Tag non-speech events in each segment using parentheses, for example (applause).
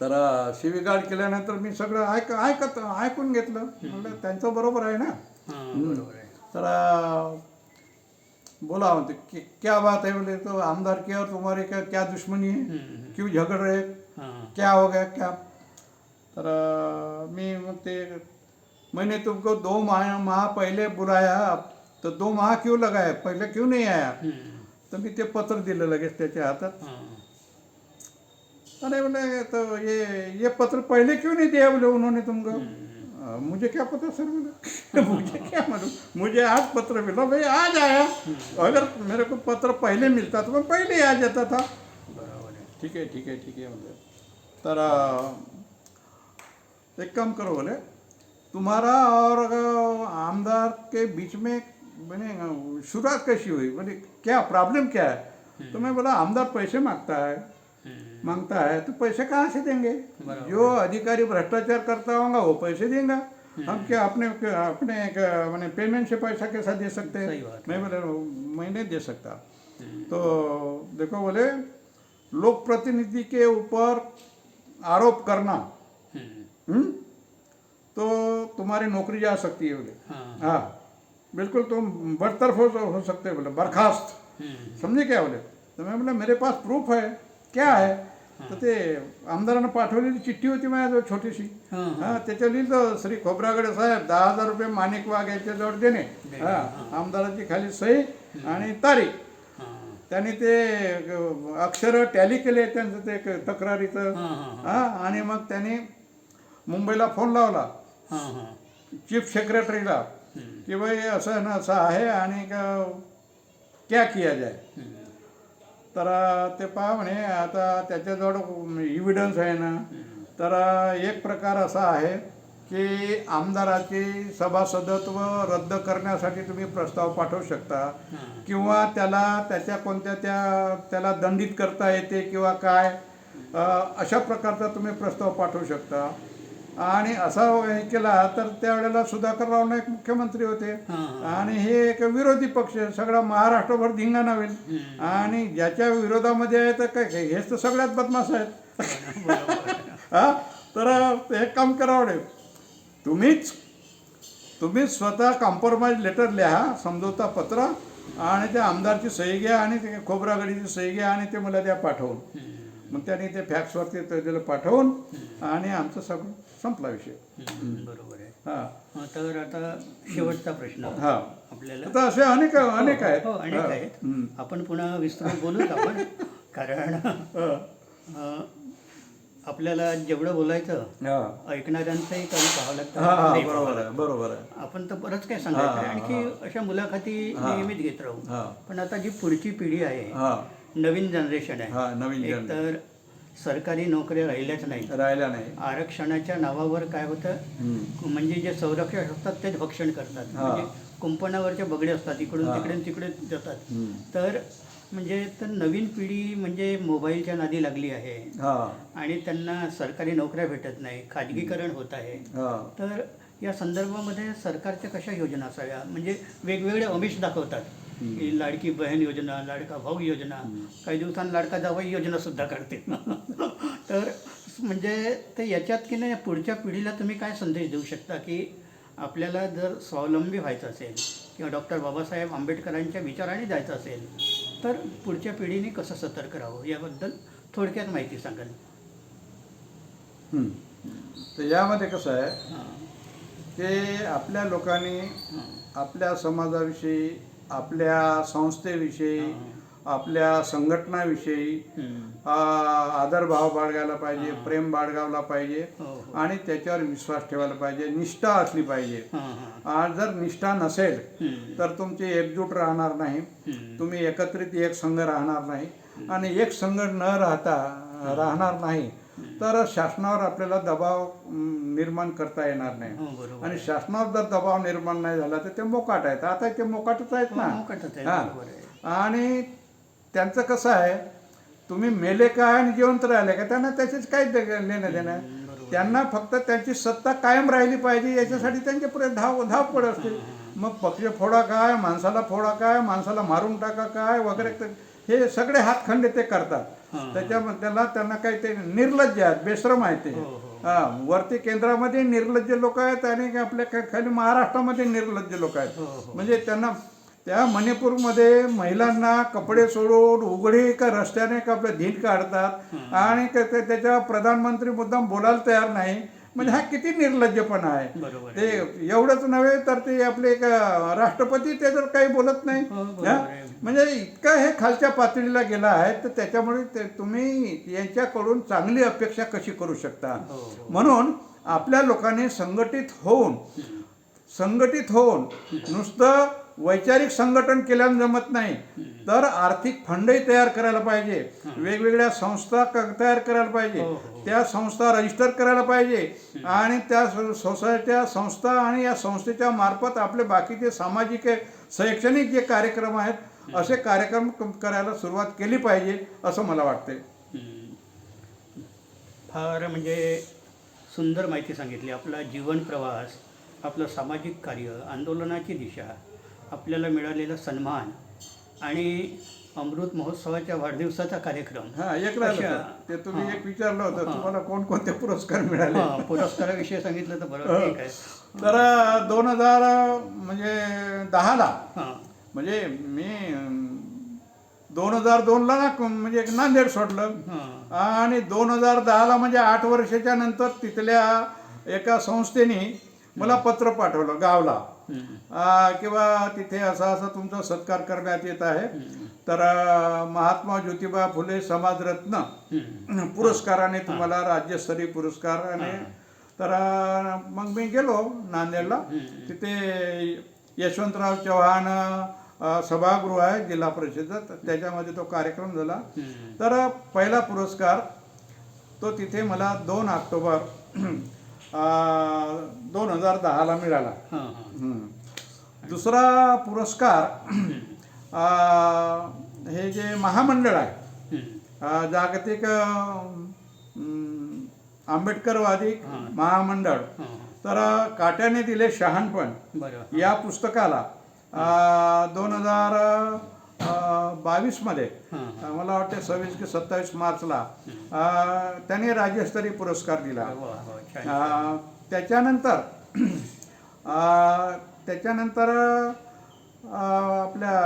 तर शिवीगाळ केल्यानंतर मी सगळं ऐक ऐकत ऐकून घेतलं. म्हणलं त्यांचं बरोबर आहे ना? बरोबर आहे. तर बोला म्हणते "कि- क्या बात है बोले तो आमदार की और तुम्हारी क्या क्या दुश्मनी है? हम्म, क्यों झगड़ रहे? हां. क्या हो गया क्या? तर मी मग ते मैंने तुमको दो माह माह पहले बुलाया तो दो माह क्यों लगाया? पहले क्यों नहीं आया? तर मी ते पत्र दिलं लगेच त्याच्या हातात. अरे बोले तो ये ये पत्र पहले क्यों नहीं दिया बोले उन्होंने तुमको? मुझे क्या पता सर बोले (laughs) मुझे क्या मालूम? मुझे आज पत्र मिला भाई आज आया। अगर मेरे को पत्र पहले मिलता तो मैं पहले ही आ जाता था। ठीक है ठीक है ठीक है बोले तर एक काम करो बोले तुम्हारा और आमदार के बीच में मैंने शुरुआत कैसी हुई? बोले क्या प्रॉब्लम क्या है? तो मैं बोला आमदार पैसे माँगता है। हम्म, मांगता है तो पैसे कहाँ से देंगे। जो अधिकारी भ्रष्टाचार करता होगा वो पैसे देगा। हम क्या अपने अपने मैंने पेमेंट से पैसा कैसा दे सकते हैं? मैं बोले मैं नहीं दे सकता। तो देखो बोले लोक प्रतिनिधि के ऊपर आरोप करना। हम्म, हम्म? तो तुम्हारी नौकरी जा सकती है बोले। हां। हाँ। बिल्कुल तुम बरतरफ हो, हो सकते हो बोले बर्खास्त। समजे क्या बोले? तर मी म्हटलं मेरे पास प्रूफ आहे क्या आहे तर ते आमदारानं पाठवलेली चिठ्ठी होती माझ्याजवळ छोटीशी. हां त्याच्यावर लिहिलं श्री खोबरागडे साहेब दहा हजार रुपये माणिक वाघ याच्याजवळ देणे. हा आमदाराची खाली सही आणि तारीख. त्यांनी ते अक्षर टॅली केले त्यांचं ते तक्रारीचं. हां आणि मग त्यांनी मुंबईला फोन लावला. चीफ सेक्रेटरीला की भाई असं ना असं आहे आणि क्या किया जाय तर ते पहा म्हणे आता त्याच्याजवळ इव्हिडन्स आहे ना. तर एक प्रकार असा आहे की आमदाराची सभासदत्व रद्द करण्यासाठी तुम्ही प्रस्ताव पाठवू शकता. किंवा त्याला त्याच्या कोणत्या त्या त्याला दंडित करता येते किंवा काय अशा प्रकारचा तुम्ही प्रस्ताव पाठवू शकता. आणि असा हे केला तर त्यावेळेला सुधाकर राव नाईक मुख्यमंत्री होते. हां आणि हे एक विरोधी पक्ष. सगळा महाराष्ट्रभर धिंगाणा होईल. आणि ज्याच्या विरोधामध्ये आहे तर काय हेच तर सगळ्यात बदमाश आहेत. हा? तर एक काम करावं तुम्हीच तुम्ही स्वतः कॉम्प्रोमाइज लेटर लिहा समजवता पत्र आणि त्या आमदारची सही घ्या आणि ते खोबरागडीची सही घ्या आणि ते मला द्या पाठवून. मग त्यांनी ते फॅक्सवरती ते दिलं पाठवून आणि आमचं सगळं संपला विषय. बरोबर आहे. हा. हां, तर आता शेवटचा प्रश्न. हा. आपल्याला आता असे अनेक अनेक आहेत. हो अनेक हा. आहेत. आपण पुन्हा विस्तृत बोलूच आपण. कारण हा. आपल्याला जेवढं बोलायचं हा. ऐकणाऱ्यांचंही कमी पाहावं लागतं. हा हा बरोबर आहे बरोबर आहे. आपण तर बरंच काय सांगायचं हा, हा, आणखी अशा मुलाखती नियमित घेत राहू. हा. पण आता जी पुढची पिढी आहे हा. नवीन जनरेशन आहे. हा नवीन एक तर सरकारी नोकऱ्या राहिल्याच नाही राहिला नाही आरक्षणाच्या नावावर काय होतं? हम्म. म्हणजे जे संरक्षक असतात तेच भक्षण करतात. हा. म्हणजे कुंपणावरचे बगडे असतात इकडून हा. तिकडे तिकडे जातात. हम्म. तर म्हणजे तर नवीन पिढी म्हणजे मोबाईलच्या नादी लागली आहे. हा. आणि त्यांना सरकारी नोकऱ्या भेटत नाही. खाजगीकरण होत आहे. हा. तर या संदर्भामध्ये सरकारच्या कशा योजना असाव्या? म्हणजे वेगवेगळे अमिष दाखवतात. की लाडकी बहीण योजना लाडका भाऊ योजना काही दिवसांनी लाडका जावई योजना सुद्धा काढते तर म्हणजे ते याच्यात की नाही पुढच्या पिढीला तुम्ही काय संदेश देऊ शकता की आपल्याला जर स्वावलंबी व्हायचं असेल किंवा डॉक्टर बाबासाहेब आंबेडकरांच्या विचाराने जायचं असेल तर पुढच्या पिढीने कसं सतर्क राहावं याबद्दल थोडक्यात माहिती सांगाल. तर यामध्ये कसं आहे की आपल्या लोकांनी आपल्या समाजाविषयी आपल्या संस्थेविषयी आपल्या संघटनाविषयी हम्म. आ, आदरभाव बाळगायला पाहिजे प्रेम बाळगावला पाहिजे हो हो. आणि त्याच्यावर विश्वास ठेवायला पाहिजे निष्ठा असली पाहिजे. जर निष्ठा नसेल. तर तुमची एकजूट राहणार नाही. तुम्ही एकत्रित एक संघ राहणार नाही. आणि एक संघ न राहता राहणार नाही तर शासनावर आपल्याला दबाव निर्माण करता येणार नाही. हो आणि शासनावर जर दबाव निर्माण नाही झाला तर ते मोकाट आहेत. आता ते मोकाटच आहेत ना. हो. आणि त्यांचं कसं आहे तुम्ही मेले काय आणि जिवंत राहिले का त्यांना त्याचेच काही लेणं देणं. बरोबर. त्यांना फक्त त्यांची सत्ता कायम राहिली पाहिजे याच्यासाठी त्यांचे पुढे धाव धावपळ असते मग पक्ष फोडा काय माणसाला फोडा काय माणसाला मारून टाका काय वगैरे हे सगळे हातखंडे ते करतात. त्याच्यामध्ये त्याला त्यांना काही ते निर्लज्ज आहेत बेश्रम आहेत ते हो, हो. हा वरती केंद्रामध्ये निर्लज्ज लोक आहेत आणि आपल्या खाली महाराष्ट्रामध्ये निर्लज्ज लोक आहेत हो. म्हणजे त्यांना त्या मणिपूरमध्ये महिलांना कपडे सोडून उघडी का रस्त्याने का आपलं धीन काढतात आणि त्याच्या प्रधानमंत्री मुद्दाम बोलायला तयार नाही म्हणजे हा किती निर्लज्जपणा आहे. ते एवढंच नव्हे तर ते आपले एक राष्ट्रपती त्याच्यावर काही बोलत नाही. हो. म्हणजे इतकं हे खालच्या पातळीला गेलं आहे तर त्याच्यामुळे ते तुम्ही यांच्याकडून चांगली अपेक्षा कशी करू शकता? हो, हो. म्हणून आपल्या लोकांनी संघटित होऊन संघटित होऊन नुसतं वैचारिक संघटन केल्यानं जमत नाही. तर आर्थिक फंडही तयार करायला पाहिजे. वेगवेगळ्या संस्था क- तयार करायला पाहिजे. हो, हो. त्या संस्था रजिस्टर करायला पाहिजे. आणि त्या सोसायट्या संस्था आणि या संस्थेच्या मार्फत आपले बाकीचे सामाजिक शैक्षणिक जे कार्यक्रम आहेत असे कार्यक्रम क- करायला सुरुवात केली पाहिजे असं मला वाटते. फार म्हणजे सुंदर माहिती सांगितली. आपला जीवन प्रवास आपलं सामाजिक कार्य आंदोलनाची दिशा आपल्याला मिळालेला सन्मान आणि अमृत महोत्सवाच्या वाढदिवसाचा कार्यक्रम. हा एक. ते तुम्ही. एक विचारलं होतं. तुम्हाला कोणकोणते पुरस्कार मिळाले? पुरस्काराविषयी सांगितलं तर बरं ठीक आहे. तर दोन हजार म्हणजे दहाला म्हणजे मी दोन हजार दोनला ना म्हणजे एक नांदेड सोडलं. हां. आणि दोन हजार दहाला म्हणजे आठ वर्षाच्या नंतर तिथल्या एका संस्थेने मला पत्र पाठवलं गावला. किंवा तिथे असा असा तुमचा सत्कार करण्यात येत आहे. तर महात्मा ज्योतिबा फुले समाजरत्न. पुरस्काराने तुम्हाला राज्यस्तरीय पुरस्कार आणि तर मग मी गेलो नांदेडला. तिथे यशवंतराव चव्हाण सभागृह आहे जिल्हा परिषदेत त्याच्यामध्ये तो कार्यक्रम झाला. तर पहिला पुरस्कार तो तिथे मला दोन ऑक्टोबर दोन हजार दहाला मिळाला. हां हां. हम्म. दुसरा पुरस्कार हे जे महामंडळ आहे जागतिक आंबेडकरवादी. महामंडळ. तर काट्याने दिले शहाणपण. या पुस्तकाला दोन हजार बावीसमध्ये. हां मला वाटते सव्वीस की सत्तावीस मार्चला त्याने राज्यस्तरीय पुरस्कार दिला. छान आ, त्याच्यानंतर त्याच्यानंतर आपल्या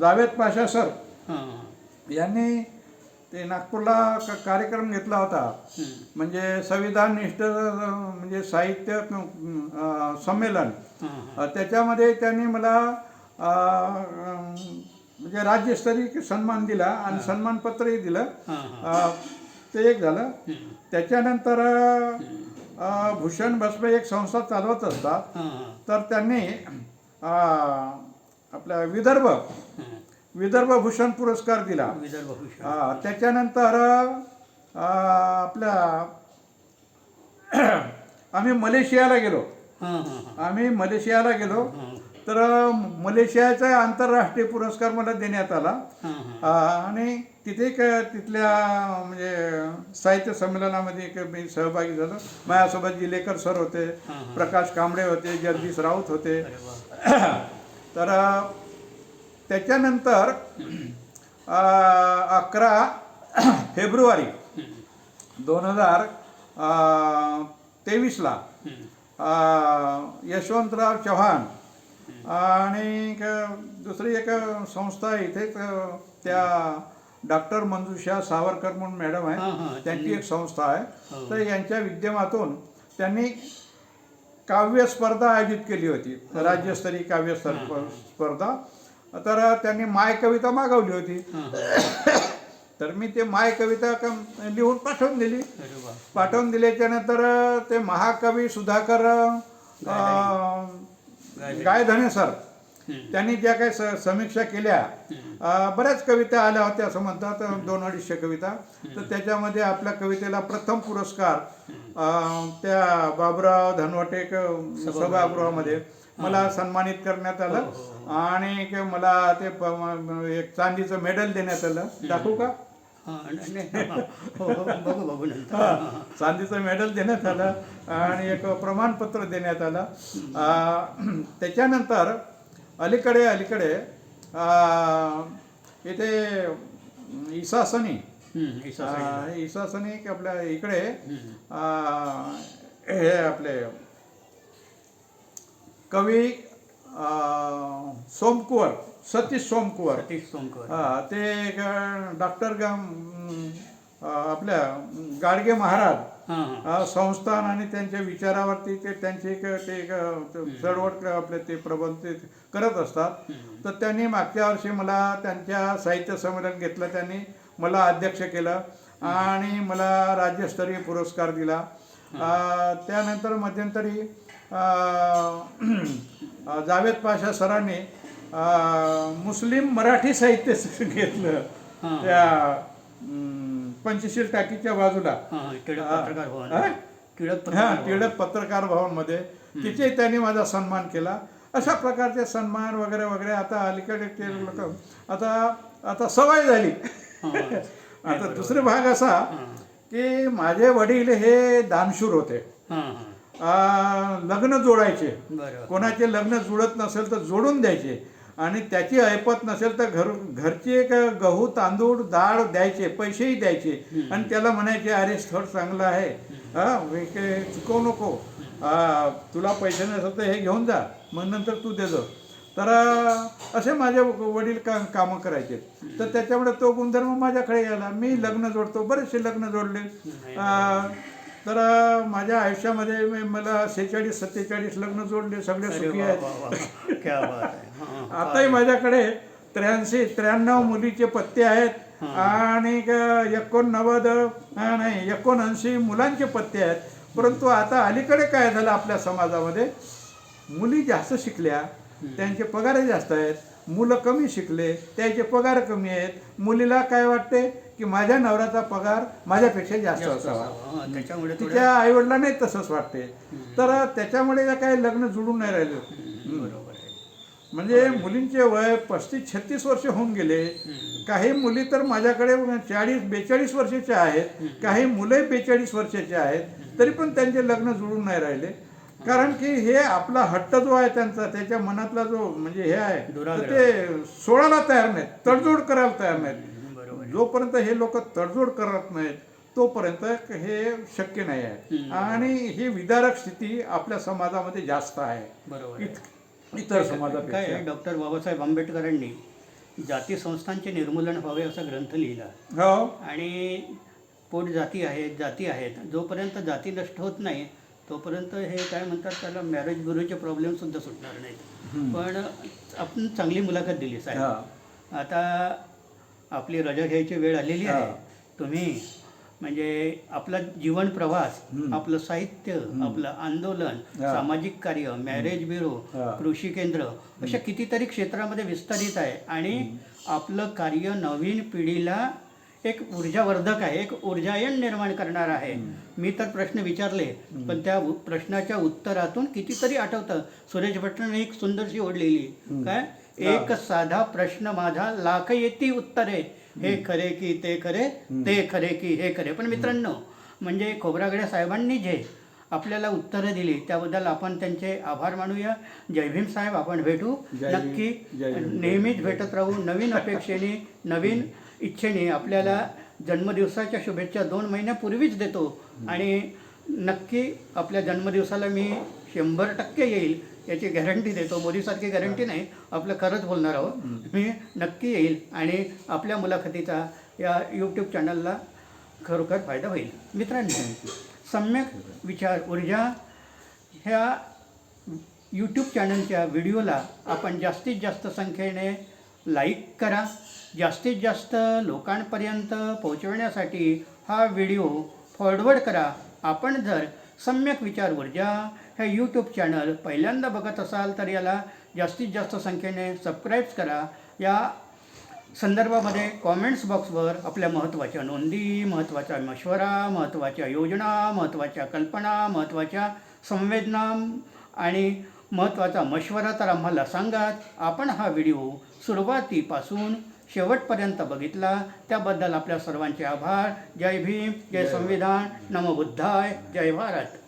जावेद पाशा सर हां यांनी ते नागपूरला कार्यक्रम घेतला होता. म्हणजे संविधान निष्ठ म्हणजे साहित्य संमेलन. हां त्याच्यामध्ये त्यांनी मला म्हणजे राज्यस्तरीय सन्मान दिला आणि सन्मानपत्रही दिलं. ते एक झालं. त्याच्यानंतर भूषण भस्मे एक संस्था चालवत असतात. तर त्यांनी आपल्या विदर्भ. विदर्भ भूषण पुरस्कार दिला. विदर्भ त्याच्यानंतर आपल्या आम्ही मलेशियाला गेलो. आम्ही मलेशियाला गेलो. तर मलेशियाचा आंतरराष्ट्रीय पुरस्कार मला देण्यात आला आणि तिथे एक तिथल्या म्हणजे साहित्य संमेलनामध्ये एक मी सहभागी झालो माझ्यासोबत जिलेकर सर होते. प्रकाश कांबळे होते जगदीश राऊत होते (coughs) तर त्याच्यानंतर अकरा (coughs) फेब्रुवारी. दोन हजार तेवीसला. यशवंतराव चव्हाण आणि दुसरी एक संस्था आहे इथेच त्या डॉक्टर मंजुषा सावरकर म्हणून मॅडम आहे त्यांची एक संस्था आहे. हो. तर यांच्या विद्यमातून त्यांनी काव्य स्पर्धा आयोजित केली होती राज्यस्तरीय काव्य स्पर- स्पर्धा. तर त्यांनी माय कविता मागवली होती. तर मी ते माय कविता लिहून पाठवून दिली. पाठवून दिल्याच्या नंतर ते महाकवी सुधाकर गायधने सर. त्यांनी ज्या काही समीक्षा केल्या बऱ्याच कविता आल्या होत्या असं म्हणतात दोन अडीचशे कविता. तर त्याच्यामध्ये आपल्या कवितेला प्रथम पुरस्कार त्या बाबुराव धनवटेक सभागृहामध्ये मला सन्मानित करण्यात आलं. हो, आणि एक मला ते एक चांदीचं मेडल देण्यात आलं. दाखवू का? हां. हो हो बघू बघू नंतर. हां, हां. चांदीचं मेडल देण्यात आलं आणि एक प्रमाणपत्र देण्यात आलं. त्याच्यानंतर अलीकडे अलीकडे इथे इसासनी इसासनी एक आपल्या इकडे हे आपले कवी सोमकुवर. सतीश सोमकुवर. सतीश हा ते एक डॉक्टर गाम अं, आपल्या गाडगे महाराज. हां संस्थान आणि त्यांच्या विचारावरती ते त्यांचे एक ते एक ते चळवळ आपले ते प्रबंध ते करत असतात. तर त्यांनी मागच्या वर्षी मला त्यांच्या साहित्य संमेलन घेतलं त्यांनी मला अध्यक्ष केलं आणि मला राज्यस्तरीय पुरस्कार दिला. अं, त्यानंतर मध्यंतरी अं, (clears throat) जावेद पाशा सरांनी मुस्लिम मराठी साहित्य घेतलं. त्या पंचशील टाकीच्या बाजूला. हां टिळक. पत्रकार भवन. हा? टिळक हा पत्रकार भवन. टिळक पत्रकार भवनमध्ये तिथे त्यांनी माझा सन्मान केला. अशा प्रकारचे सन्मान वगैरे वगैरे आता अलीकडे ते लोक आता आता सवय झाली. (laughs) आता दुसरे भाग असा. की माझे वडील हे दानशूर होते. लग्न जोडायचे. कोणाचे लग्न जुळत नसेल तर जोडून द्यायचे. आणि त्याची ऐपत नसेल तर घर घरचे एक गहू तांदूळ डाळ द्यायचे पैसेही द्यायचे. आणि त्याला म्हणायचे अरे स्थळ चांगलं आहे. हा चुकवू नको. तुला पैसे नसेल तर हे घेऊन जा. मग नंतर तू देजो तर असे माझे वडील का कामं करायचे. तर त्याच्यामुळे तो गुणधर्म माझ्याकडे आला. मी लग्न जोडतो. बरेचसे लग्न जोडले. तर माझ्या आयुष्यामध्ये मी- मला सेहेचाळीस सत्तेचाळीस लग्न जोडले सगळे सुखी आहेत. (laughs) आताही माझ्याकडे त्र्याऐंशी त्र्याण्णव मुलीचे पत्ते आहेत आणि एकोणनव्वद नाही एकोणऐंशी मुलांचे पत्ते आहेत. परंतु आता अलीकडे काय झालं आपल्या समाजामध्ये? मुली जास्त शिकल्या त्यांचे पगार जास्त आहेत. मुलं कमी शिकले त्यांचे पगार कमी आहेत. मुलीला काय वाटते? की माझ्या नवऱ्याचा पगार माझ्यापेक्षा जास्त असावा. त्याच्यामुळे तिच्या आईवडिलांनाही तसंच वाटते. तर त्याच्यामुळे काही लग्न जुळून नाही राहिले. बरोबर म्हणजे मुलींचे वय पस्तीस छत्तीस वर्ष होऊन गेले. काही मुली तर माझ्याकडे चाळीस बेचाळीस वर्षाच्या आहेत. काही मुलं बेचाळीस वर्षाचे आहेत. तरी पण त्यांचे लग्न जुळून नाही राहिले. कारण की हे आपला हट्ट जो आहे त्यांचा त्याच्या मनातला जो म्हणजे हे आहे. ते सोडायला तयार नाहीत तडजोड करायला तयार नाहीत. जोपर्यंत हे लोक तडजोड करत नाहीत तोपर्यंत हे शक्य नाही आहे. आणि ही विदारक स्थिती आपल्या समाजामध्ये जास्त आहे. बरोबर इतर काय समाजापेक्षा. डॉक्टर बाबासाहेब आंबेडकरांनी जाती संस्थांचे निर्मूलन व्हावे असा ग्रंथ लिहिला. हो. आणि पोट जाती आहेत जाती आहेत. जोपर्यंत जाती नष्ट होत नाही तोपर्यंत हे काय म्हणतात त्याला मॅरेज ब्युरोचे प्रॉब्लेम सुद्धा सुटणार नाहीत. पण आपण चांगली मुलाखत दिली साहेब. हा. आता आपली रजा घ्यायची वेळ आलेली आहे. तुम्ही म्हणजे आपला जीवन प्रवास. आपलं साहित्य आपलं आंदोलन. सामाजिक कार्य मॅरेज ब्युरो. कृषी केंद्र अशा कितीतरी क्षेत्रामध्ये विस्तारित आहे. आणि आपलं कार्य नवीन पिढीला एक ऊर्जावर्धक आहे एक ऊर्जायन निर्माण करणार आहे. मी तर प्रश्न विचारले पण त्या प्रश्नाच्या उत्तरातून कितीतरी आठवतं. सुरेश भट्टने एक सुंदरशी ओढ लिहिली काय? एक साधा प्रश्न माझा लाख येती उत्तरे. हे खरे की ते खरे? ते खरे की हे खरे? पण मित्रांनो म्हणजे खोबरागडे साहेबांनी जे आपल्याला उत्तरं दिली त्याबद्दल आपण त्यांचे आभार मानूया. जय भीम साहेब आपण भेटू. नक्की. नेहमीच भेटत राहू नवीन अपेक्षेने नवीन इच्छेने आपल्याला जन्मदिवसाच्या शुभेच्छा दोन महिन्यापूर्वीच देतो. आणि नक्की आपल्या जन्मदिवसाला मी शंभर टक्के येईल. याची गॅरंटी देतो. मोदीसारखी गॅरंटी नाही. आपलं खरंच बोलणार आहोत. मी नक्की येईल आणि आपल्या मुलाखतीचा या यूट्यूब चॅनलला खरोखर फायदा होईल. मित्रांनो सम्यक विचार ऊर्जा ह्या यूट्यूब चॅनलच्या व्हिडिओला आपण जास्तीत जास्त संख्येने लाईक करा. जास्तीत जास्त लोकांपर्यंत पोहोचवण्यासाठी हा व्हिडिओ फॉरवर्ड करा. आपण जर सम्यक विचार ऊर्जा हे यूट्यूब चॅनल पहिल्यांदा बघत असाल तर याला जास्तीत जास्त संख्येने सबस्क्राईब्स करा. या संदर्भामध्ये कॉमेंट्स बॉक्सवर आपल्या महत्त्वाच्या नोंदी महत्त्वाचा मशवरा महत्त्वाच्या योजना महत्त्वाच्या कल्पना महत्त्वाच्या संवेदना आणि महत्त्वाचा मशवरा तर आम्हाला सांगात. आपण हा व्हिडिओ सुरुवातीपासून शेवटपर्यंत बघितला. त्याबद्दल आपल्या सर्वांचे आभार. जय भीम जय संविधान. नमो बुद्धाय. जय भारत.